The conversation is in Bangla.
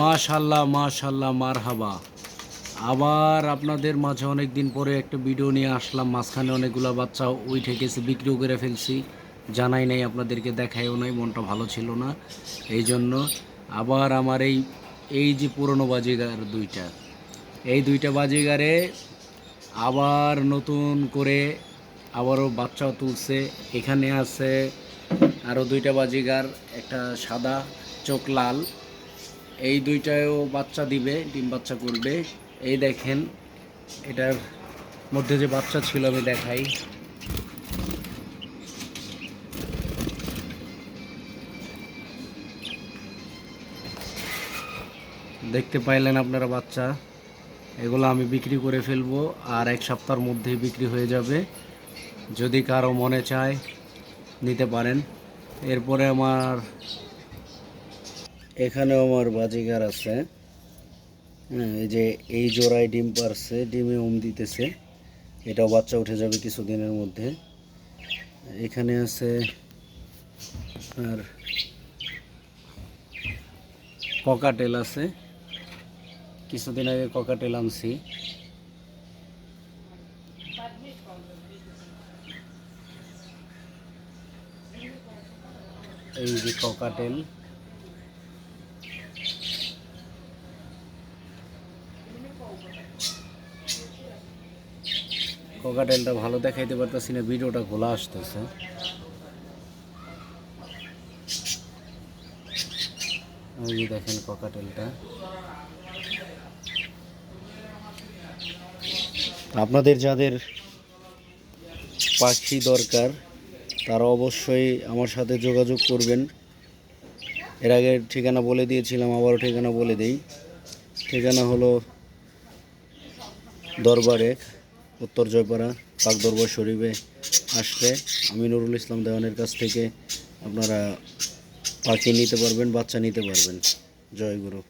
মাশাল্লাহ মাশাল্লাহ মারহাবা। আবার আপনাদের মাঝে অনেক দিন পরে একটা ভিডিও নিয়ে আসলাম, মাঝখানে অনেকগুলো বাচ্চা উঠে গেছে বিক্রিও করে ফেলছি। জানাই নাই, আপনাদেরকে দেখাইও নাই, মনটা ভালো ছিল না। এই জন্য আবার আমার এই এই যে পুরনো বাজিগার দুইটা, এই দুইটা বাজিগারে আবার নতুন করে আবারও বাচ্চাও তুলছে। এখানে আছে আরও দুইটা বাজিগার, একটা সাদা, চোখ লাল। এই দুইটাও বাচ্চা দিবে, ডিম বাচ্চা করবে। এই দেখেন, এটার মধ্যে যে বাচ্চা ছিল, আমি দেখাই। দেখতে পাইলেন আপনারা বাচ্চা? এগুলো আমি বিক্রি করে ফেলব, আর এক সপ্তাহের মধ্যেই বিক্রি হয়ে যাবে। যদি কারও মনে চায়, নিতে পারেন। এরপরে আমার এখানেও আমার বাজিগার আছে। হ্যাঁ, এই যে এই জোড়ায় ডিম পারছে ডিমে উম দিতেছে। এটাও বাচ্চা উঠে যাবে কিছুদিনের মধ্যে। এখানে আছে আর ককাটেল আছে। কিছুদিন আগে ককাটেল আনছি। এই যে ককাটেল। ককাটেলটা ভালো দেখাইতে পারতেছি না, ভিডিওটা খোলা আসতেছে। দেখেন ককাটেলটা। আপনাদের যাদের পাখি দরকার, তারা অবশ্যই আমার সাথে যোগাযোগ করবেন। এর আগে ঠিকানা বলে দিয়েছিলাম, আবারও ঠিকানা বলে দিই। ঠিকানা হলো দরবারে, উত্তর জয়পাড়া, পাক দরবার শরীফে আসলে আমি নুরুল ইসলাম দেওয়ানের কাছ থেকে আপনারা পাখি নিতে পারবেন, বাচ্চা নিতে পারবেন। জয় গুরু।